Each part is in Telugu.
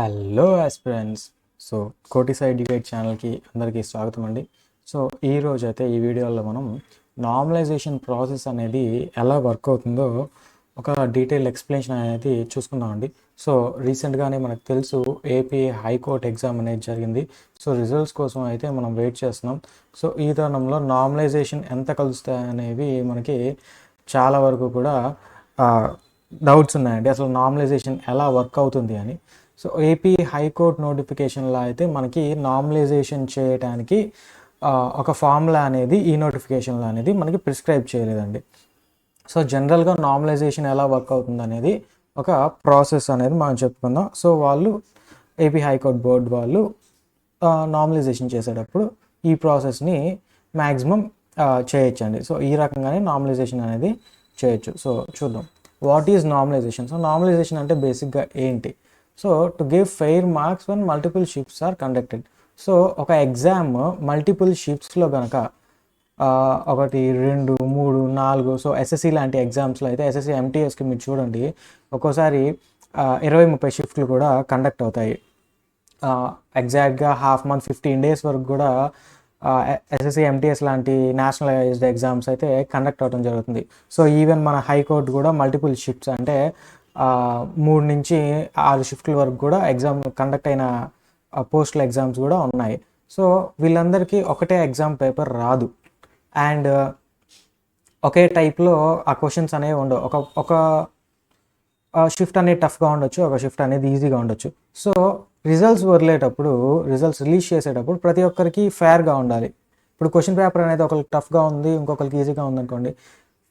హలో ఆస్పిరెంట్స్ సో కోటిసా ఎడ్యుకేట్ ఛానల్కి అందరికీ స్వాగతం అండి. సో ఈ రోజు అయితే ఈ వీడియోలో మనం నార్మలైజేషన్ ప్రాసెస్ అనేది ఎలా వర్క్ అవుతుందో ఒక డీటెయిల్ ఎక్స్ప్లెనేషన్ అనేది చూసుకుందామండి సో రీసెంట్గానే మనకు తెలుసు ఏపీ హైకోర్ట్ ఎగ్జామ్ అనేది జరిగింది. సో రిజల్ట్స్ కోసం అయితే మనం వెయిట్ చేస్తున్నాం. సో ఈ తరుణంలో నార్మలైజేషన్ ఎంత కలుస్తాయి అనేవి మనకి చాలా వరకు కూడా డౌట్స్ ఉన్నాయండి. అసలు నార్మలైజేషన్ ఎలా వర్క్ అవుతుంది అని. సో ఏపీ హైకోర్ట్ నోటిఫికేషన్లో అయితే మనకి నార్మలైజేషన్ చేయడానికి ఒక ఫార్ములా అనేది ఈ నోటిఫికేషన్లో అనేది మనకి ప్రిస్క్రైబ్ చేయలేదండి. సో జనరల్గా నార్మలైజేషన్ ఎలా వర్క్ అవుతుంది అనేది ఒక ప్రాసెస్ అనేది మనం చెప్పుకుందాం. సో వాళ్ళు ఏపీ హైకోర్ట్ బోర్డు వాళ్ళు నార్మలైజేషన్ చేసేటప్పుడు ఈ ప్రాసెస్ని మ్యాక్సిమం చేయొచ్చండి. సో ఈ రకంగానే నార్మలైజేషన్ అనేది చేయొచ్చు. సో చూద్దాం. What is normalisation so normalisation అంటే బేసిక్గా ఏంటి? So to give fair marks one multiple shifts are conducted so ఒక ఎగ్జామ్ మల్టిపుల్ షిప్స్లో కనుక ఒకటి రెండు మూడు నాలుగు సో ఎస్ఎస్సి లాంటి ఎగ్జామ్స్లో అయితే ఎస్ఎస్సి ఎంటీఎస్కి మీరు చూడండి ఒక్కోసారి ఇరవై ముప్పై షిఫ్ట్లు కూడా కండక్ట్ అవుతాయి. ఎగ్జాక్ట్గా హాఫ్ మంత్ ఫిఫ్టీన్ డేస్ వరకు కూడా ఎస్ఎస్సి ఎంటీఎస్ లాంటి నేషనలైజ్డ్ ఎగ్జామ్స్ అయితే కండక్ట్ అవడం జరుగుతుంది. సో ఈవెన్ మన హైకోర్టు కూడా మల్టిపుల్ షిఫ్ట్స్ అంటే మూడు నుంచి ఆరు షిఫ్ట్ల వరకు కూడా ఎగ్జామ్ కండక్ట్ అయిన పోస్టల్ ఎగ్జామ్స్ కూడా ఉన్నాయి. సో వీళ్ళందరికీ ఒకటే ఎగ్జామ్ పేపర్ రాదు. అండ్ ఒకే టైప్లో ఆ క్వశ్చన్స్ అనేవి ఉండవు. ఒక ఒక షిఫ్ట్ అనేది టఫ్గా ఉండొచ్చు ఒక షిఫ్ట్ అనేది ఈజీగా ఉండొచ్చు. సో రిజల్ట్స్ వదిలేటప్పుడు రిజల్ట్స్ రిలీజ్ చేసేటప్పుడు ప్రతి ఒక్కరికి ఫేర్గా ఉండాలి. ఇప్పుడు క్వశ్చన్ పేపర్ అనేది ఒకరికి టఫ్గా ఉంది ఇంకొకరికి ఈజీగా ఉంది అనుకోండి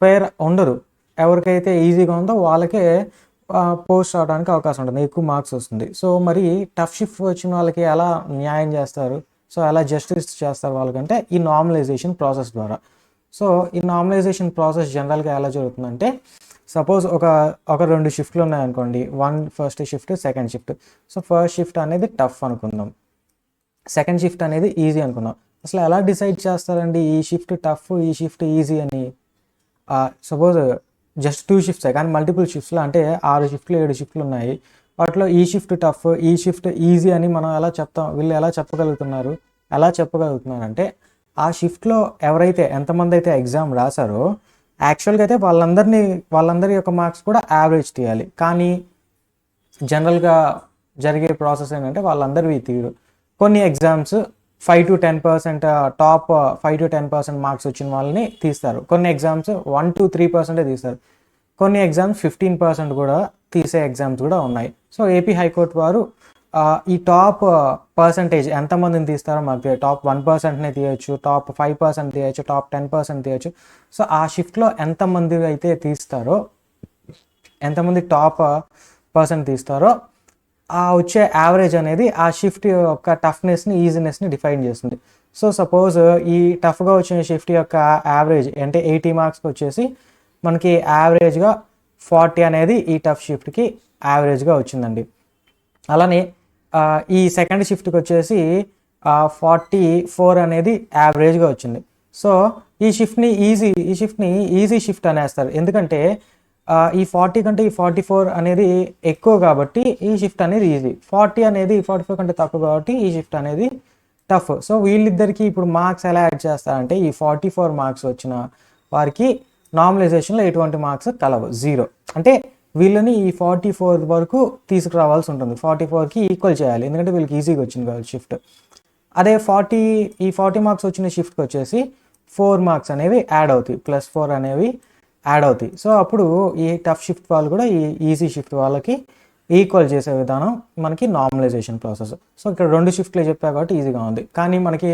ఫేర్ ఉండదు. ఎవరికైతే ఈజీగా ఉందో వాళ్ళకే పోస్ట్ అవడానికి అవకాశం ఉంటుంది. ఎక్కువ మార్క్స్ వస్తుంది. సో మరి టఫ్ షిఫ్ట్ వచ్చిన వాళ్ళకి ఎలా న్యాయం చేస్తారు? సో ఎలా జస్టిస్ చేస్తారు వాళ్ళకంటే ఈ నార్మలైజేషన్ ప్రాసెస్ ద్వారా. సో ఈ నార్మలైజేషన్ ప్రాసెస్ జనరల్గా ఎలా జరుగుతుందంటే సపోజ్ ఒక ఒక రెండు షిఫ్ట్లు ఉన్నాయనుకోండి one first shift second shift. So first shift అనేది టఫ్ అనుకుందాం. సెకండ్ షిఫ్ట్ అనేది ఈజీ అనుకుందాం. అసలు ఎలా డిసైడ్ చేస్తారండి? ఈ షిఫ్ట్ టఫ్ ఈ షిఫ్ట్ ఈజీ అని? సపోజ్ జస్ట్ టూ షిఫ్ట్స్ కానీ మల్టిపుల్ షిఫ్ట్స్లో అంటే ఆరు షిఫ్ట్లు ఏడు షిఫ్ట్లు ఉన్నాయి. వాటిలో ఈ షిఫ్ట్ టఫ్ ఈ షిఫ్ట్ ఈజీ అని మనం ఎలా చెప్తాం వీళ్ళు ఎలా చెప్పగలుగుతున్నారు ఎలా చెప్పగలుగుతున్నారు అంటే ఆ షిఫ్ట్లో ఎవరైతే ఎంతమంది అయితే ఎగ్జామ్ రాశారో యాక్చువల్గా అయితే వాళ్ళందరినీ వాళ్ళందరి యొక్క మార్క్స్ కూడా యావరేజ్ తీయాలి. కానీ జనరల్గా జరిగే ప్రాసెస్ ఏంటంటే వాళ్ళందరివి తీరు కొన్ని exams five to ten percent top five to ten percent marks వచ్చిన వాళ్ళని తీస్తారు. కొన్ని ఎగ్జామ్స్ వన్ టు త్రీ పర్సెంటే తీస్తారు. కొన్ని ఎగ్జామ్స్ ఫిఫ్టీన్ పర్సెంట్ కూడా తీసే ఎగ్జామ్స్ కూడా ఉన్నాయి. సో ఏపీ హైకోర్టు వారు ఈ టాప్ పర్సంటేజ్ uh, ఎంతమందిని తీస్తారో మాకు టాప్ వన్ పర్సెంట్నే తీయచ్చు టాప్ ఫైవ్ పర్సెంట్ తీయచ్చు టాప్ టెన్ పర్సెంట్ తీయచ్చు. సో ఆ షిఫ్ట్లో ఎంతమంది అయితే తీస్తారో ఎంతమంది టాప్ పర్సెంట్ uh, తీస్తారో ఆ వచ్చే యావరేజ్ అనేది ఆ షిఫ్ట్ యొక్క టఫ్నెస్ని ఈజీనెస్ని డిఫైన్ చేస్తుంది. సో సపోజ్ ఈ టఫ్గా వచ్చిన షిఫ్ట్ యొక్క యావరేజ్ అంటే ఎయిటీ మార్క్స్కి వచ్చేసి మనకి యావరేజ్గా ఫార్టీ అనేది ఈ టఫ్ షిఫ్ట్కి యావరేజ్గా వచ్చిందండి. అలానే ఈ సెకండ్ షిఫ్ట్కి వచ్చేసి ఫార్టీ ఫోర్ అనేది యావరేజ్గా వచ్చింది. సో ఈ షిఫ్ట్ని ఈజీ ఈ షిఫ్ట్ని ఈజీ షిఫ్ట్ అనేస్తారు. ఎందుకంటే ఈ ఫార్టీ కంటే ఈ ఫార్టీ ఫోర్ అనేది ఎక్కువ కాబట్టి ఈ షిఫ్ట్ అనేది ఈజీ ఫార్టీ అనేది ఫార్టీ ఫోర్ కంటే తక్కువ కాబట్టి ఈ షిఫ్ట్ అనేది టఫ్ సో వీళ్ళిద్దరికి ఇప్పుడు మార్క్స్ ఎలా యాడ్ చేస్తారంటే ఈ ఫార్టీ ఫోర్ మార్క్స్ వచ్చిన వారికి నార్మలైజేషన్లో ఎటువంటి మార్క్స్ కలవు. జీరో అంటే వీళ్ళని ఈ ఫార్టీ ఫోర్ వరకు తీసుకురావాల్సి ఉంటుంది. ఫార్టీ ఫోర్కి ఈక్వల్ చేయాలి. ఎందుకంటే వీళ్ళకి ఈజీగా వచ్చింది కాబట్టి షిఫ్ట్ అదే ఫార్టీ ఈ ఫార్టీ మార్క్స్ వచ్చిన షిఫ్ట్కి వచ్చేసి ఫోర్ మార్క్స్ అనేవి యాడ్ అవుతాయి. ప్లస్ ఫోర్ అనేవి యాడ్ అవుతాయి. సో అప్పుడు ఈ టఫ్ షిఫ్ట్ వాళ్ళు కూడా ఈ ఈజీ షిఫ్ట్ వాళ్ళకి ఈక్వల్ చేసే విధానం మనకి నార్మలైజేషన్ ప్రాసెస్. సో ఇక్కడ రెండు షిఫ్ట్లే చెప్పా కాబట్టి ఈజీగా ఉంది. కానీ మనకి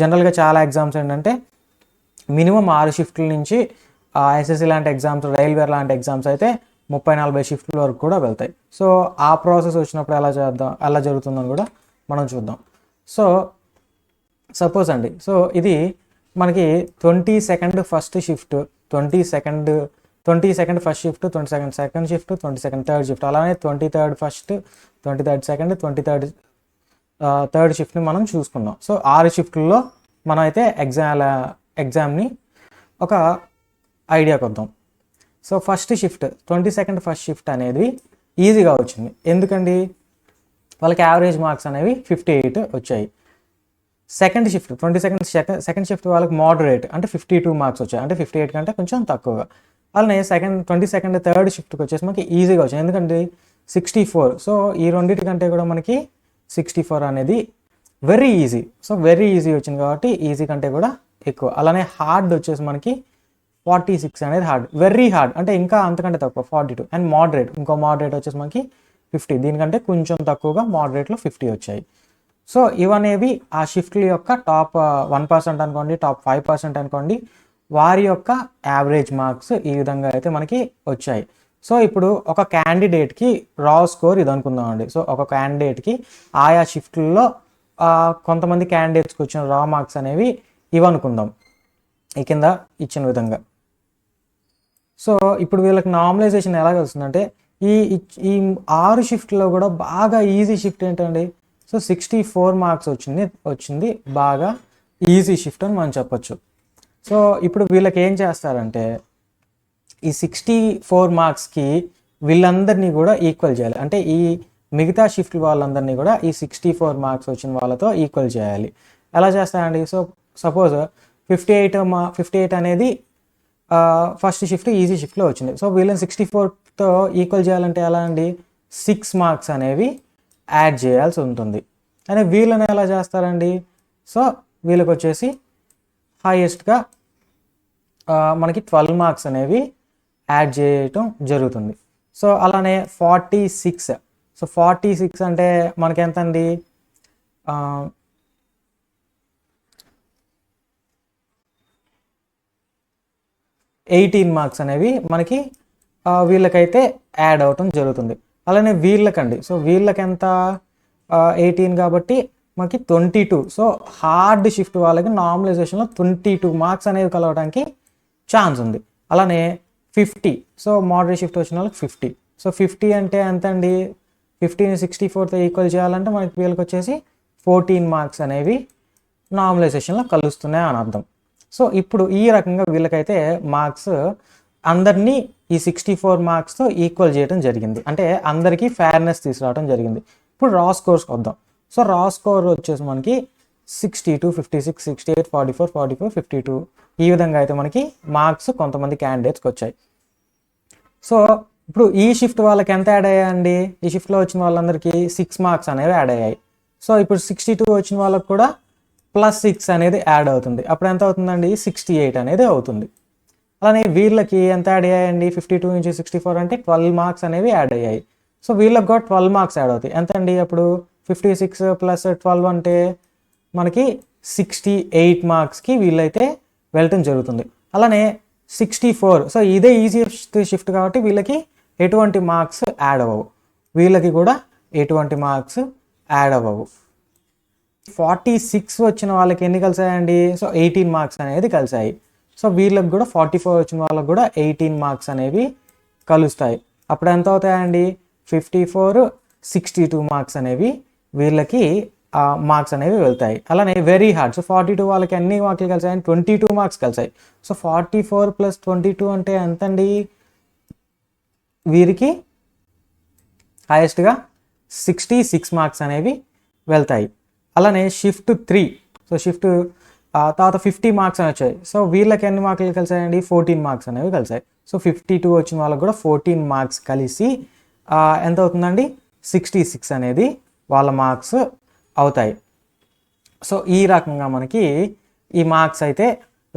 జనరల్గా చాలా ఎగ్జామ్స్ ఏంటంటే మినిమం ఆరు షిఫ్ట్ల నుంచి ఎస్ఎస్సి లాంటి ఎగ్జామ్స్ రైల్వే లాంటి ఎగ్జామ్స్ అయితే ముప్పై నలభై షిఫ్ట్ల వరకు కూడా వెళ్తాయి. సో ఆ ప్రాసెస్ వచ్చినప్పుడు ఎలా చేద్దాం ఎలా జరుగుతుందని కూడా మనం చూద్దాం. సో సపోజ్ అండి సో ఇది మనకి twenty second first shift twenty second twenty second first shift twenty second second shift twenty second third shift. అలానే twenty third first twenty third second twenty third third షిఫ్ట్ని మనం చూసుకుందాం సో ఆరు షిఫ్ట్లలో మనం అయితే ఎగ్జామ్ ఎగ్జామ్ని ఒక idea కొద్దాం. So first shift twenty second first shift అనేది ఈజీగా వచ్చింది. ఎందుకండి? వాళ్ళకి యావరేజ్ మార్క్స్ అనేవి ఫిఫ్టీ ఎయిట్ వచ్చాయి. Second shift twenty second second shift వాళ్ళకి మోడరేట్ అంటే ఫిఫ్టీ టూ మార్క్స్ వచ్చాయి. అంటే ఫిఫ్టీ ఎయిట్ కంటే కొంచెం తక్కువగా. అలానే సెకండ్ ట్వంటీ సెకండ్ థర్డ్ షిఫ్ట్కి వచ్చేసి మనకి ఈజీగా వచ్చింది ఎందుకంటే సిక్స్టీ ఫోర్ సో ఈ రెండింటి కంటే కూడా మనకి సిక్స్టీ ఫోర్ అనేది very easy so very easy వచ్చింది కాబట్టి ఈజీ కంటే కూడా ఎక్కువ. అలానే హార్డ్ వచ్చేసి మనకి ఫార్టీ సిక్స్ అనేది హార్డ్ వెరీ హార్డ్ అంటే ఇంకా అంతకంటే తక్కువ ఫార్టీ టూ అండ్ మోడరేట్ ఇంకో మోడరేట్ వచ్చేసి మనకి ఫిఫ్టీ దీనికంటే కొంచెం తక్కువగా మోడరేట్లో ఫిఫ్టీ వచ్చాయి. సో ఇవనేవి ఆ షిఫ్ట్ల యొక్క టాప్ వన్ పర్సెంట్ అనుకోండి టాప్ ఫైవ్ పర్సెంట్ అనుకోండి వారి యొక్క యావరేజ్ మార్క్స్ ఈ విధంగా అయితే మనకి వచ్చాయి. సో ఇప్పుడు ఒక క్యాండిడేట్కి రా స్కోర్ ఇది అనుకుందామండి సో ఒక క్యాండిడేట్కి ఆయా షిఫ్ట్లలో కొంతమంది క్యాండిడేట్స్కి వచ్చిన రా మార్క్స్ అనేవి ఇవి అనుకుందాం. ఈ కింద ఇచ్చిన విధంగా. సో ఇప్పుడు వీళ్ళకి నార్మలైజేషన్ ఎలాగ వస్తుందంటే ఈ ఈ ఆరు షిఫ్ట్లో కూడా బాగా ఈజీ షిఫ్ట్ ఏంటండి? సో సిక్స్టీ ఫోర్ మార్క్స్ వచ్చింది వచ్చింది. బాగా ఈజీ షిఫ్ట్ అని మనం చెప్పొచ్చు. సో ఇప్పుడు వీళ్ళకి ఏం చేస్తారంటే ఈ సిక్స్టీ ఫోర్ మార్క్స్కి వీళ్ళందరినీ కూడా ఈక్వల్ చేయాలి. అంటే ఈ మిగతా షిఫ్ట్ వాళ్ళందరినీ కూడా ఈ సిక్స్టీ ఫోర్ మార్క్స్ వచ్చిన వాళ్ళతో ఈక్వల్ చేయాలి. ఎలా చేస్తారండి? సో సపోజ్ ఫిఫ్టీ ఎయిట్ మా ఫిఫ్టీ ఎయిట్ అనేది ఫస్ట్ షిఫ్ట్ ఈజీ షిఫ్ట్లో వచ్చింది. సో వీళ్ళని సిక్స్టీ ఫోర్తో ఈక్వల్ చేయాలంటే ఎలా అండి? సిక్స్ మార్క్స్ అనేవి యాడ్ చేయాల్సి ఉంటుంది. అని వీళ్ళని ఎలా చేస్తారండి? సో వీళ్ళకి వచ్చేసి హైయెస్ట్గా మనకి ట్వెల్వ్ మార్క్స్ అనేవి యాడ్ చేయటం జరుగుతుంది. సో అలానే forty six so forty six అంటే మనకి ఎంతండి ఎయిటీన్ మార్క్స్ అనేవి మనకి వీళ్ళకైతే యాడ్ అవటం జరుగుతుంది. అలానే వీళ్ళకండి. సో వీళ్ళకి ఎంత ఎయిటీన్ కాబట్టి మనకి twenty two. So hard shift వాళ్ళకి నార్మలైజేషన్లో ట్వంటీ టూ మార్క్స్ అనేవి కలవడానికి ఛాన్స్ ఉంది. అలానే ఫిఫ్టీ. సో మోడరేట్ షిఫ్ట్ వచ్చిన వాళ్ళకి ఫిఫ్టీ. సో ఫిఫ్టీ అంటే ఎంత అండి ఫిఫ్టీని సిక్స్టీ ఫోర్తో ఈక్వల్ చేయాలంటే మనకి వీళ్ళకి వచ్చేసి ఫోర్టీన్ మార్క్స్ అనేవి నార్మలైజేషన్లో కలుస్తున్నాయి అని అర్థం. సో ఇప్పుడు ఈ రకంగా వీళ్ళకైతే మార్క్స్ అందరినీ ఈ సిక్స్టీ ఫోర్ మార్క్స్తో ఈక్వల్ చేయడం జరిగింది. అంటే అందరికీ ఫేర్నెస్ తీసుకురావడం జరిగింది. ఇప్పుడు రా స్కోర్స్కి వద్దాం సో రా స్కోర్ వచ్చేసి మనకి sixty two fifty six sixty eight forty four forty four fifty two ఈ విధంగా అయితే మనకి మార్క్స్ కొంతమంది క్యాండిడేట్స్కి వచ్చాయి. సో ఇప్పుడు ఈ షిఫ్ట్ వాళ్ళకి ఎంత యాడ్ అయ్యాయండి? ఈ షిఫ్ట్లో వచ్చిన వాళ్ళందరికీ సిక్స్ మార్క్స్ అనేవి యాడ్ అయ్యాయి. సో ఇప్పుడు సిక్స్టీ టూ వచ్చిన వాళ్ళకి కూడా ప్లస్ సిక్స్ అనేది యాడ్ అవుతుంది. అప్పుడు ఎంత అవుతుందండి? సిక్స్టీ ఎయిట్ అనేది అవుతుంది. అలానే వీళ్ళకి ఎంత యాడ్ అయ్యాయండి? ఫిఫ్టీ టూ నుంచి సిక్స్టీ ఫోర్ అంటే ట్వెల్వ్ మార్క్స్ అనేవి యాడ్ అయ్యాయి. సో వీళ్ళకి కూడా ట్వెల్వ్ మార్క్స్ యాడ్ అవుతాయి. ఎంత అండి అప్పుడు? ఫిఫ్టీ సిక్స్ ప్లస్ ట్వెల్వ్ అంటే మనకి సిక్స్టీ ఎయిట్ మార్క్స్కి వీళ్ళైతే వెళ్ళటం జరుగుతుంది. అలానే సిక్స్టీ ఫోర్ సో ఇదే ఈజియెస్ట్ షిఫ్ట్ కాబట్టి వీళ్ళకి ఎటువంటి మార్క్స్ యాడ్ అవ్వవు. వీళ్ళకి కూడా ఎటువంటి మార్క్స్ యాడ్ అవ్వవు. ఫార్టీ సిక్స్ వచ్చిన వాళ్ళకి ఎన్ని కలిసాయండి? సో ఎయిటీన్ మార్క్స్ అనేది కలిసాయి. సో వీళ్ళకి కూడా ఫార్టీ ఫోర్ వచ్చిన వాళ్ళకి కూడా ఎయిటీన్ మార్క్స్ అనేవి కలుస్తాయి. అప్పుడు ఎంత అవుతాయండి? Fifty four sixty two marks అనేవి వీళ్ళకి మార్క్స్ అనేవి వెళ్తాయి. అలానే very hard so forty two వాళ్ళకి అన్ని మార్కులు కలిసాయి? Twenty two marks కలిసాయి. So forty four plus twenty two అంటే ఎంత అండి వీరికి హైయెస్ట్గా సిక్స్టీ సిక్స్ మార్క్స్ అనేవి వెళ్తాయి. అలానే షిఫ్ట్ త్రీ సో షిఫ్ట్ తర్వాత ఫిఫ్టీ మార్క్స్ అని వచ్చాయి. సో వీళ్ళకి ఎన్ని మార్కులు కలిసాయండి ఫోర్టీన్ మార్క్స్ అనేవి కలిసాయి సో ఫిఫ్టీ టూ వచ్చిన వాళ్ళకి కూడా ఫోర్టీన్ మార్క్స్ కలిసి ఎంత అవుతుందండి? సిక్స్టీ సిక్స్ అనేది వాళ్ళ మార్క్స్ అవుతాయి. సో ఈ రకంగా మనకి ఈ మార్క్స్ అయితే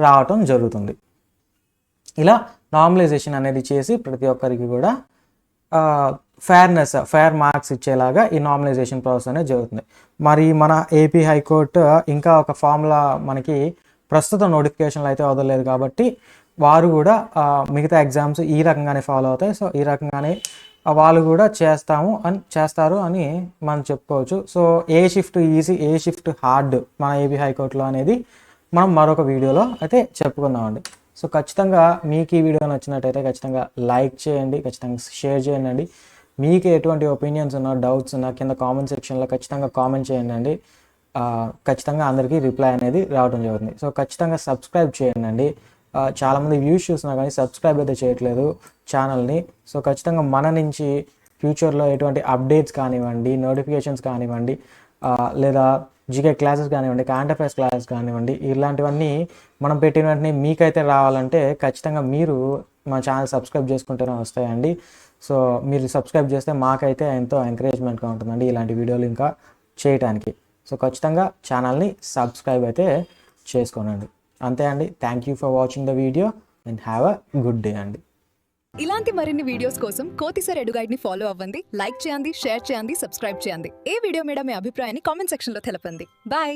రావటం జరుగుతుంది. ఇలా నార్మలైజేషన్ అనేది చేసి ప్రతి ఒక్కరికి కూడా ఫేర్నెస్ ఫేర్ మార్క్స్ ఇచ్చేలాగా ఈ నామినైజేషన్ ప్రాసెస్ అనేది జరుగుతుంది. మరి మన ఏపీ హైకోర్టు ఇంకా ఒక ఫార్ములా మనకి ప్రస్తుత నోటిఫికేషన్లు అయితే వదలలేదు కాబట్టి వారు కూడా మిగతా ఎగ్జామ్స్ ఈ రకంగానే ఫాలో అవుతాయి. సో ఈ రకంగానే వాళ్ళు కూడా చేస్తాము అని చేస్తారు అని మనం చెప్పుకోవచ్చు. సో ఏ షిఫ్ట్ ఈజీ ఏ షిఫ్ట్ హార్డ్ మన ఏపీ హైకోర్టులో అనేది మనం మరొక వీడియోలో అయితే చెప్పుకుందామండి. సో ఖచ్చితంగా మీకు ఈ వీడియో నచ్చినట్టయితే ఖచ్చితంగా లైక్ చేయండి ఖచ్చితంగా షేర్ చేయండి మీకు ఎటువంటి ఒపీనియన్స్ ఉన్నా డౌట్స్ ఉన్నా కింద కామెంట్ సెక్షన్లో ఖచ్చితంగా కామెంట్ చేయండి ఖచ్చితంగా అందరికీ రిప్లై అనేది రావడం జరుగుతుంది. సో ఖచ్చితంగా సబ్స్క్రైబ్ చేయండి చాలామంది వ్యూస్ చూసినా కానీ సబ్స్క్రైబ్ అయితే చేయట్లేదు ఛానల్ని సో ఖచ్చితంగా మన నుంచి ఫ్యూచర్లో ఎటువంటి అప్డేట్స్ కానివ్వండి నోటిఫికేషన్స్ కానివ్వండి లేదా జీకే క్లాసెస్ కానివ్వండి కరెంట్ క్లాసెస్ కానివ్వండి ఇలాంటివన్నీ మనం పెట్టిన వెంటనే మీకైతే రావాలంటే ఖచ్చితంగా మీరు మా ఛానల్ సబ్స్క్రైబ్ చేసుకుంటేనే వస్తాయండి. సో మీరు సబ్స్క్రైబ్ చేస్తే మాకైతే ఎంతో ఎంకరేజ్మెంట్గా ఉంటుందండి ఇలాంటి వీడియోలు ఇంకా చేయటానికి. సో ఖచ్చితంగా ఛానల్ని సబ్స్క్రైబ్ అయితే చేసుకోనండి. అంతే అండి. Thank you for watching the video and have a good day అండి. ఇలాంటి మరిన్ని వీడియోస్ కోసం కోతిసర్ ఎడుగైడ్ని ఫాలో అవ్వండి లైక్ చేయండి షేర్ చేయండి సబ్స్క్రైబ్ చేయండి. ఏ వీడియో మీద మీ అభిప్రాయాన్ని కామెంట్ సెక్షన్లో తెలపండి. బాయ్